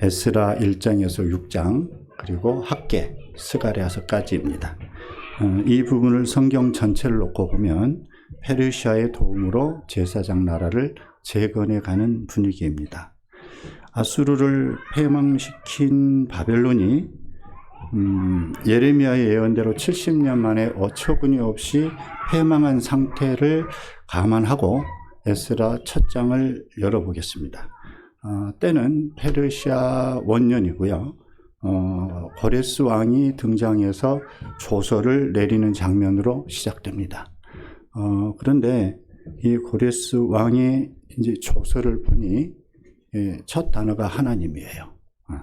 에스라 1장에서 6장 그리고 학계 스가랴서까지입니다. 어, 이 부분을 성경 전체를 놓고 보면 페르시아의 도움으로 제사장 나라를 재건해 가는 분위기입니다. 아수르를 패망시킨 바벨론이 음, 예레미야의 예언대로 70년 만에 어처구니 없이 패망한 상태를 감안하고 에스라 첫 장을 열어보겠습니다. 어, 때는 페르시아 원년이고요. 어, 고레스 왕이 등장해서 조서를 내리는 장면으로 시작됩니다. 어, 그런데 이 고레스 왕이 이제 조서를 보니 예, 첫 단어가 하나님이에요. 어,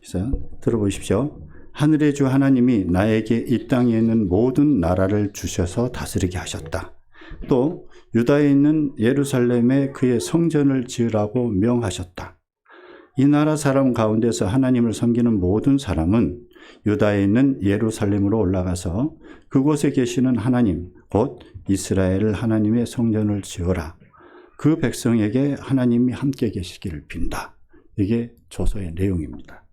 그래서 들어보십시오. 하늘의 주 하나님이 나에게 이 땅에 있는 모든 나라를 주셔서 다스리게 하셨다. 또 유다에 있는 예루살렘에 그의 성전을 지으라고 명하셨다. 이 나라 사람 가운데서 하나님을 섬기는 모든 사람은 유다에 있는 예루살렘으로 올라가서 그곳에 계시는 하나님, 곧 이스라엘 하나님의 성전을 지어라. 그 백성에게 하나님이 함께 계시기를 빈다. 이게 조서의 내용입니다.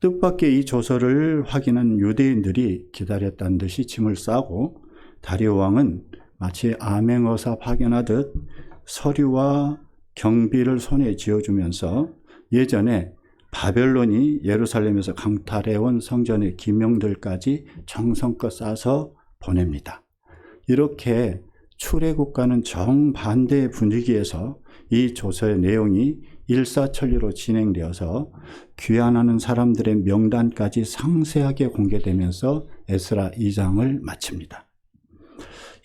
뜻밖의 이 조서를 확인한 유대인들이 기다렸다는 듯이 짐을 싸고 다리오 왕은 마치 암행어사 파견하듯 서류와 경비를 손에 쥐어주면서 예전에 바벨론이 예루살렘에서 강탈해온 성전의 기명들까지 정성껏 싸서 보냅니다. 이렇게 출애국과는 정반대의 분위기에서 이 조서의 내용이 일사천리로 진행되어서 귀환하는 사람들의 명단까지 상세하게 공개되면서 에스라 2장을 마칩니다.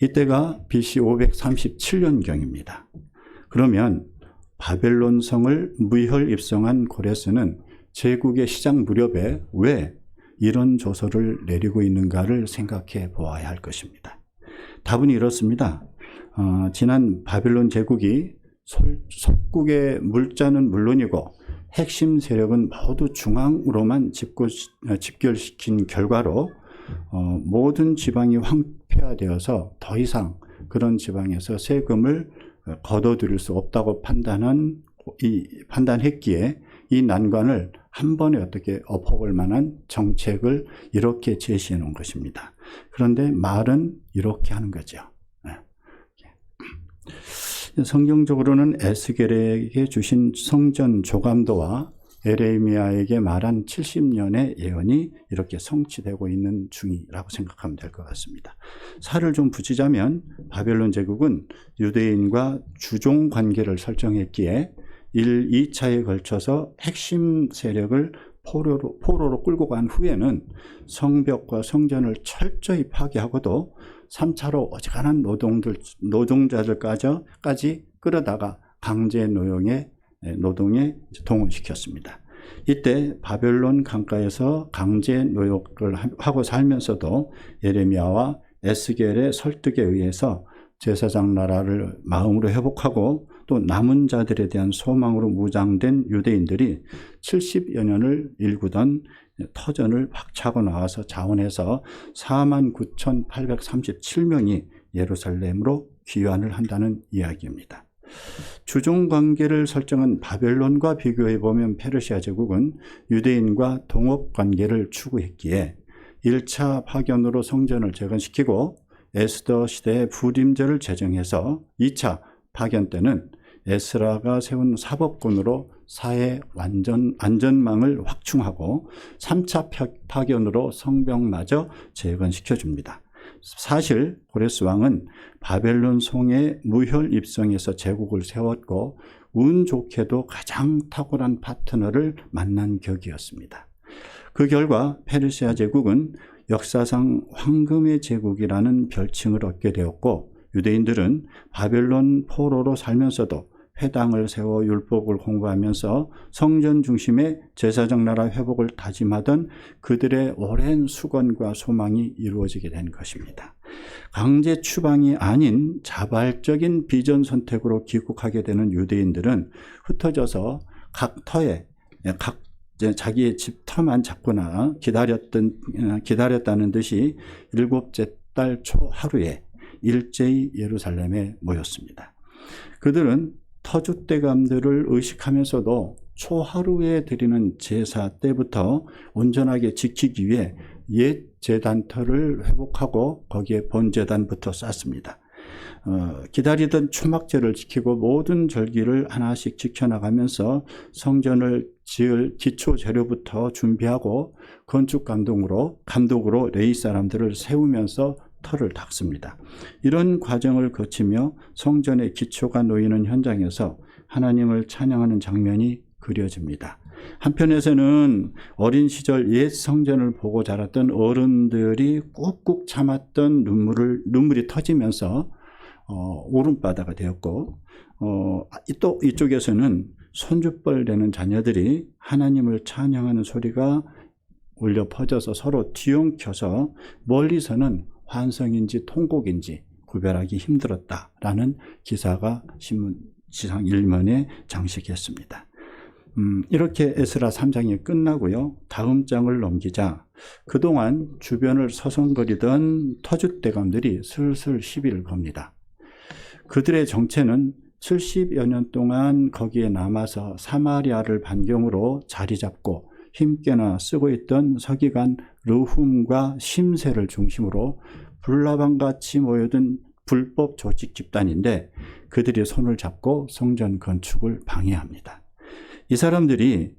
이때가 BC 537년경입니다. 그러면 바벨론 성을 무혈 입성한 고레스는 제국의 시작 무렵에 왜 이런 조서를 내리고 있는가를 생각해 보아야 할 것입니다. 답은 이렇습니다. 어, 지난 바벨론 제국이 속국의 물자는 물론이고 핵심 세력은 모두 중앙으로만 집결시킨 결과로 어, 모든 지방이 황폐화되어서 더 이상 그런 지방에서 세금을 거둬들일 수 없다고 판단한 이 판단했기에 이 난관을 한 번에 어떻게 엎어볼 만한 정책을 이렇게 제시해 놓은 것입니다. 그런데 말은 이렇게 하는 거죠. 성경적으로는 에스겔에게 주신 성전 조감도와 에레미야에게 말한 70년의 예언이 이렇게 성취되고 있는 중이라고 생각하면 될 것 같습니다. 살을 좀 붙이자면 바벨론 제국은 유대인과 주종 관계를 설정했기에 1, 2차에 걸쳐서 핵심 세력을 포로로, 포로로 끌고 간 후에는 성벽과 성전을 철저히 파괴하고도 3차로 어지간한 노동들, 노동자들까지 끌어다가 강제 노용에 노동에 동원시켰습니다. 이때 바벨론 강가에서 강제 노역을 하고 살면서도 예레미야와 에스겔의 설득에 의해서 제사장 나라를 마음으로 회복하고 또 남은 자들에 대한 소망으로 무장된 유대인들이 70여 년을 일구던 터전을 박차고 나와서 자원해서 49,837명이 예루살렘으로 귀환을 한다는 이야기입니다. 주종 관계를 설정한 바벨론과 비교해 보면 페르시아 제국은 유대인과 동업 관계를 추구했기에 1차 파견으로 성전을 재건시키고 에스더 시대의 부림제를 제정해서 2차 파견 때는 에스라가 세운 사법군으로 사회 완전 안전망을 확충하고 3차 파견으로 성벽마저 재건시켜 줍니다. 사실 고레스 왕은 바벨론 송의 무혈 입성에서 제국을 세웠고 운 좋게도 가장 탁월한 파트너를 만난 격이었습니다. 그 결과 페르시아 제국은 역사상 황금의 제국이라는 별칭을 얻게 되었고 유대인들은 바벨론 포로로 살면서도 회당을 세워 율법을 공부하면서 성전 중심의 제사적 나라 회복을 다짐하던 그들의 오랜 수건과 소망이 이루어지게 된 것입니다. 강제 추방이 아닌 자발적인 비전 선택으로 귀국하게 되는 유대인들은 흩어져서 각 터에 각 자기의 집 터만 잡거나 기다렸던 기다렸다는 듯이 일곱째 달 초 하루에 일제히 예루살렘에 모였습니다. 그들은 터줏대감들을 의식하면서도 초하루에 드리는 제사 때부터 온전하게 지키기 위해 옛 재단터를 회복하고 거기에 본재단부터 쌓습니다. 어, 기다리던 초막절을 지키고 모든 절기를 하나씩 지켜나가면서 성전을 지을 기초 재료부터 준비하고 건축 감독으로 감독으로 레이 사람들을 세우면서 터를 닦습니다. 이런 과정을 거치며 성전의 기초가 놓이는 현장에서 하나님을 찬양하는 장면이 그려집니다. 한편에서는 어린 시절 옛 성전을 보고 자랐던 어른들이 꾹꾹 참았던 눈물을 눈물이 터지면서 어, 울음바다가 되었고 어, 또 이쪽에서는 손주뻘 되는 자녀들이 하나님을 찬양하는 소리가 울려 퍼져서 서로 뒤엉켜서 멀리서는 환성인지 통곡인지 구별하기 힘들었다라는 기사가 신문 지상 일면에 장식했습니다. 음, 이렇게 에스라 3장이 끝나고요. 다음 장을 넘기자 그동안 주변을 서성거리던 터줏대감들이 슬슬 시비를 겁니다. 그들의 정체는 70여 년 동안 거기에 남아서 사마리아를 반경으로 자리 잡고 힘께나 쓰고 있던 서기관 르훔과 심세를 중심으로 불나방 같이 모여든 불법 조직 집단인데 그들이 손을 잡고 성전 건축을 방해합니다. 이 사람들이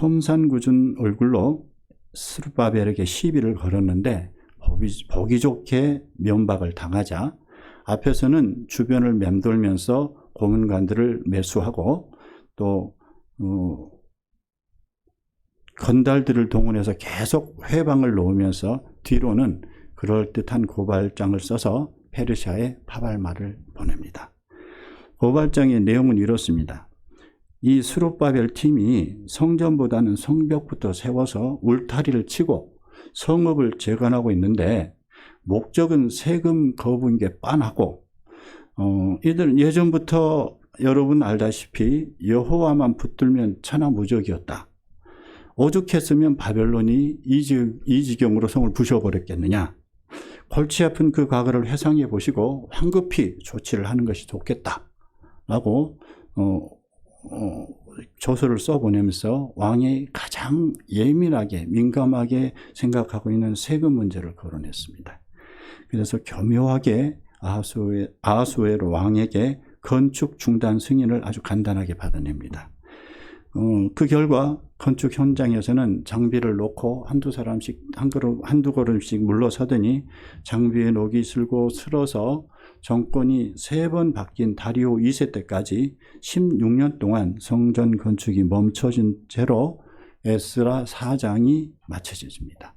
험산궂은 얼굴로 스루바벨에게 시비를 걸었는데 보기 좋게 면박을 당하자 앞에서는 주변을 맴돌면서 고문관들을 매수하고 또 어, 건달들을 동원해서 계속 회방을 놓으면서 뒤로는 그럴듯한 고발장을 써서 페르시아에 파발마를 보냅니다. 고발장의 내용은 이렇습니다. 이 수룹바벨 팀이 성전보다는 성벽부터 세워서 울타리를 치고 성읍을 재건하고 있는데 목적은 세금 거부인 게 빤하고 어, 이들은 예전부터 여러분 알다시피 여호와만 붙들면 천하 무적이었다. 오죽했으면 바벨론이 이, 지경으로 성을 부셔버렸겠느냐. 골치 아픈 그 과거를 회상해 보시고 황급히 조치를 하는 것이 좋겠다. 라고 어, 어, 조서를 써보내면서 왕이 가장 예민하게 민감하게 생각하고 있는 세금 문제를 거론했습니다. 그래서 교묘하게 아하수에, 아하수엘 왕에게 건축 중단 승인을 아주 간단하게 받아냅니다. 어, 그 결과 건축 현장에서는 장비를 놓고 한두 사람씩 한 걸음, 한두 걸음씩 물러서더니 장비에 녹이 슬고 슬어서 정권이 세 번 바뀐 다리오 2세 때까지 16년 동안 성전 건축이 멈춰진 채로 에스라 4장이 마쳐집니다.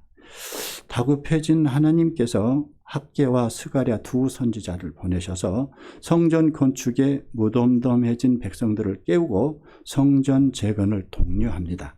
다급해진 하나님께서 학계와 스가랴 두 선지자를 보내셔서 성전 건축에 무덤덤해진 백성들을 깨우고 성전 재건을 독려합니다.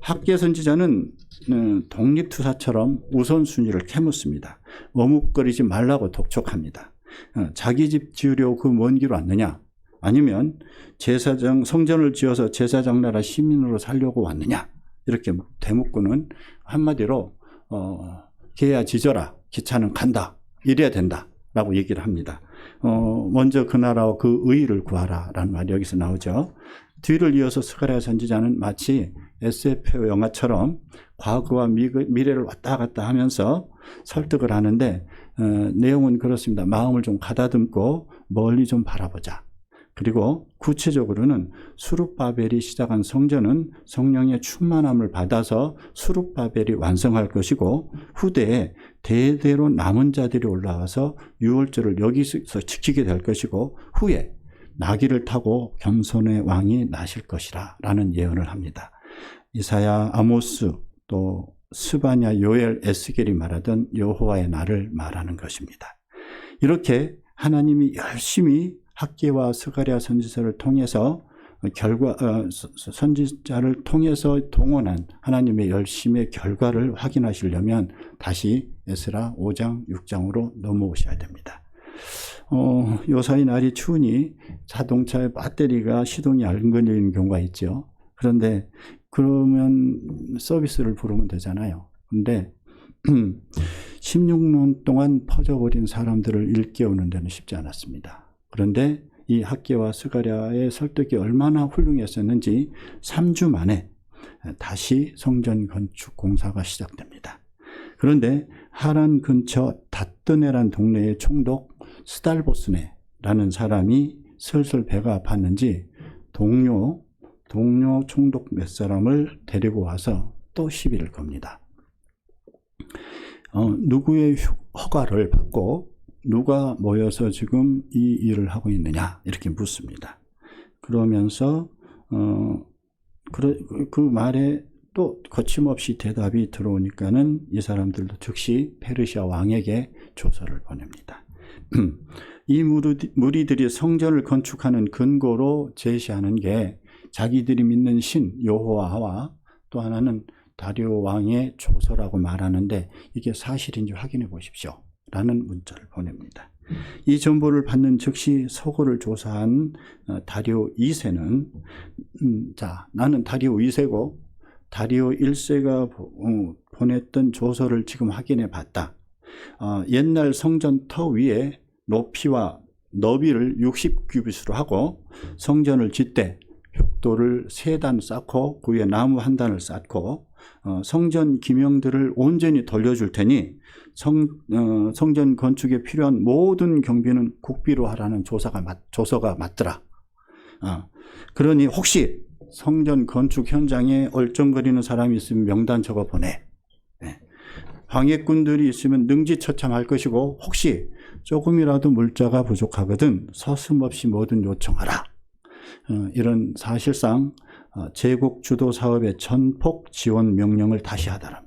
학계 선지자는 어, 독립투사처럼 우선순위를 캐묻습니다. 머뭇거리지 말라고 독촉합니다. 어, 자기 집 지으려고 그 먼 길 왔느냐? 아니면 제사장 성전을 지어서 제사장 나라 시민으로 살려고 왔느냐? 이렇게 대묻고는 한마디로 어, 개야 지져라. 기차는 간다. 이래야 된다. 라고 얘기를 합니다. 어, 먼저 그 나라와 그 의의를 구하라. 라는 말이 여기서 나오죠. 뒤를 이어서 스가랴 선지자는 마치 SF 영화처럼 과거와 미, 미래를 왔다 갔다 하면서 설득을 하는데 어, 내용은 그렇습니다. 마음을 좀 가다듬고 멀리 좀 바라보자. 그리고 구체적으로는 수룹바벨이 시작한 성전은 성령의 충만함을 받아서 수룹바벨이 완성할 것이고 후대에 대대로 남은 자들이 올라와서 유월절을 여기서 지키게 될 것이고 후에 나귀를 타고 겸손의 왕이 나실 것이라 라는 예언을 합니다. 이사야, 아모스, 또 스바냐, 요엘, 에스겔이 말하던 여호와의 날을 말하는 것입니다. 이렇게 하나님이 열심히 학계와 스가랴 선지서를 통해서 결과 어, 선지자를 통해서 동원한 하나님의 열심의 결과를 확인하시려면 다시 에스라 5장 6장으로 넘어오셔야 됩니다. 어, 요사이 날이 추우니 자동차의 배터리가 시동이 안 걸리는 경우가 있죠. 그런데 그러면 서비스를 부르면 되잖아요. 근데 16년 동안 퍼져버린 사람들을 일깨우는 데는 쉽지 않았습니다. 그런데 이 학계와 스가랴의 설득이 얼마나 훌륭했었는지 3주 만에 다시 성전 건축 공사가 시작됩니다. 그런데 하란 근처 다뜨네란 동네의 총독 스달보스네라는 사람이 슬슬 배가 아팠는지 동료 동료 총독 몇 사람을 데리고 와서 또 시비를 겁니다. 어, 누구의 허가를 받고 누가 모여서 지금 이 일을 하고 있느냐 이렇게 묻습니다. 그러면서 어, 그, 그 말에 또 거침없이 대답이 들어오니까는 이 사람들도 즉시 페르시아 왕에게 조서를 보냅니다. 이 무리들이 성전을 건축하는 근거로 제시하는 게 자기들이 믿는 신 여호와와 또 하나는 다리오 왕의 조서라고 말하는데 이게 사실인지 확인해 보십시오. 라는 문자를 보냅니다. 이 정보를 받는 즉시 서고를 조사한 어, 다리오 2세는 음, 자 나는 다리오 2세고 다리오 1세가 어, 보냈던 조서를 지금 확인해 봤다. 어, 옛날 성전 터 위에 높이와 너비를 60규빗으로 하고 성전을 짓되 벽돌을 세 단 쌓고 그 위에 나무 한 단을 쌓고 어, 성전 기명들을 온전히 돌려줄 테니 성, 어, 성전 건축에 필요한 모든 경비는 국비로 하라는 조사가 맞, 조서가 맞더라. 어, 그러니 혹시 성전 건축 현장에 얼쩡거리는 사람이 있으면 명단 적어 보내. 네. 황해꾼들이 있으면 능지처참할 것이고 혹시 조금이라도 물자가 부족하거든 서슴없이 뭐든 요청하라. 어, 이런 사실상 어, 제국 주도 사업의 전폭 지원 명령을 다시. 음.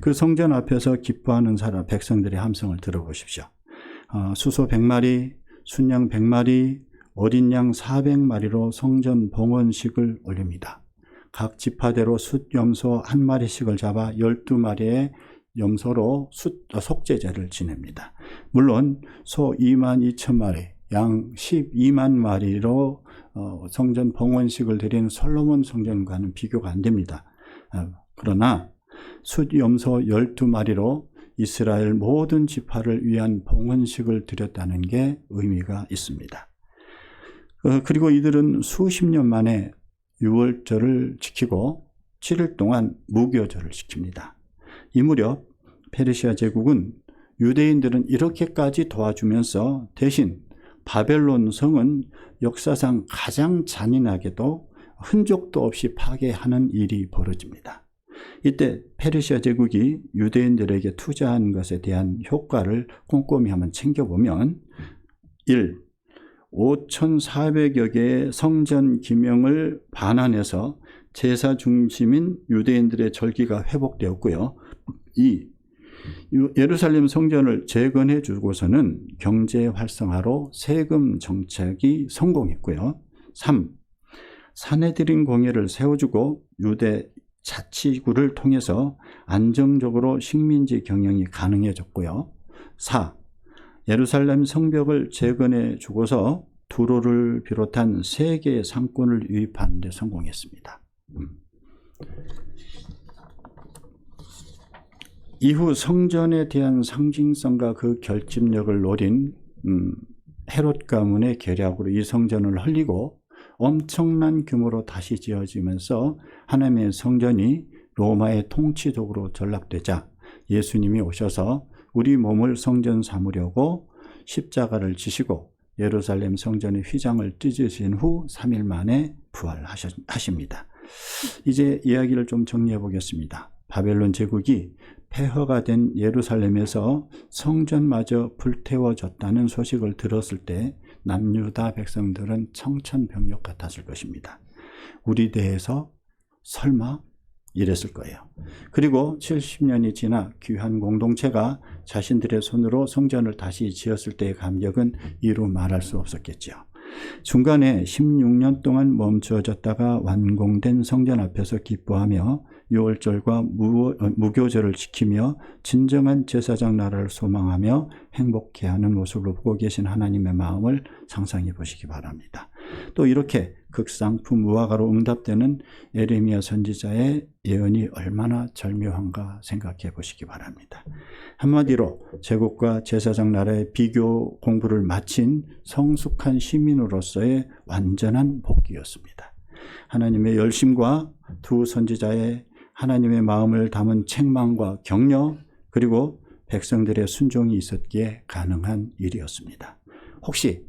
그 성전 앞에서 기뻐하는 사람 백성들의 함성을 들어보십시오. 어, 수소 100마리, 순양 100마리, 어린 양 400마리로 성전 봉헌식을 올립니다. 각 지파대로 숫 염소 한 마리씩을 잡아 12마리의 염소로 숫, 속죄제를 지냅니다. 물론 소 2만 2천 마리, 양 12만 마리로 어, 성전 봉헌식을 드리는 솔로몬 성전과는 비교가 안 됩니다. 어, 그러나 숫 염소 12마리로 이스라엘 모든 지파를 위한 봉헌식을 드렸다는 게 의미가 있습니다. 어, 그리고 이들은 수십 년 만에 6월절을 지키고 7일 동안 무교절을 지킵니다. 이 무렵 페르시아 제국은 유대인들은 이렇게까지 도와주면서 대신 바벨론 성은 역사상 가장 잔인하게도 흔적도 없이 파괴하는 일이 벌어집니다. 이때 페르시아 제국이 유대인들에게 투자한 것에 대한 효과를 꼼꼼히 한번 챙겨보면 1. 5,400여 개의 성전 기명을 반환해서 제사 중심인 유대인들의 절기가 회복되었고요. 2. 예루살렘 성전을 재건해 주고서는 경제 활성화로 세금 정책이 성공했고요. 3. 사내들인 공예를 세워주고 유대 자치구를 통해서 안정적으로 식민지 경영이 가능해졌고요. 4. 예루살렘 성벽을 재건해 주고서 두로를 비롯한 세 개의 상권을 유입하는 데 성공했습니다. 음. 이후 성전에 대한 상징성과 그 결집력을 노린 음, 헤롯 가문의 계략으로 이 성전을 흘리고 엄청난 규모로 다시 지어지면서 하나님의 성전이 로마의 통치독으로 전락되자 예수님이 오셔서 우리 몸을 성전 삼으려고 십자가를 지시고 예루살렘 성전의 휘장을 찢으신 후 3일 만에 부활하십니다. 이제 이야기를 좀 정리해 보겠습니다. 바벨론 제국이 폐허가 된 예루살렘에서 성전마저 불태워졌다는 소식을 들었을 때 남유다 백성들은 청천벽력 같았을 것입니다. 우리 대에서 설마 이랬을 거예요. 그리고 70년이 지나 귀한 공동체가 자신들의 손으로 성전을 다시 지었을 때의 감격은 이루 말할 수 없었겠죠. 중간에 16년 동안 멈추어졌다가 완공된 성전 앞에서 기뻐하며 6월절과 무, 어, 무교절을 지키며 진정한 제사장 나라를 소망하며 행복해하는 모습을 보고 계신 하나님의 마음을 상상해 보시기 바랍니다. 또 이렇게 극상품 무화과로 응답되는 에레미야 선지자의 예언이 얼마나 절묘한가 생각해 보시기 바랍니다. 한마디로 제국과 제사장 나라의 비교 공부를 마친 성숙한 시민으로서의 완전한 복귀였습니다. 하나님의 열심과 두 선지자의 하나님의 마음을 담은 책망과 격려 그리고 백성들의 순종이 있었기에 가능한 일이었습니다. 혹시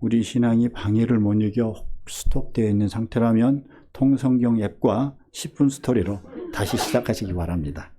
우리 신앙이 방해를 못 이겨 스톱되어 있는 상태라면 통성경 앱과 10분 스토리로 다시 시작하시기 바랍니다.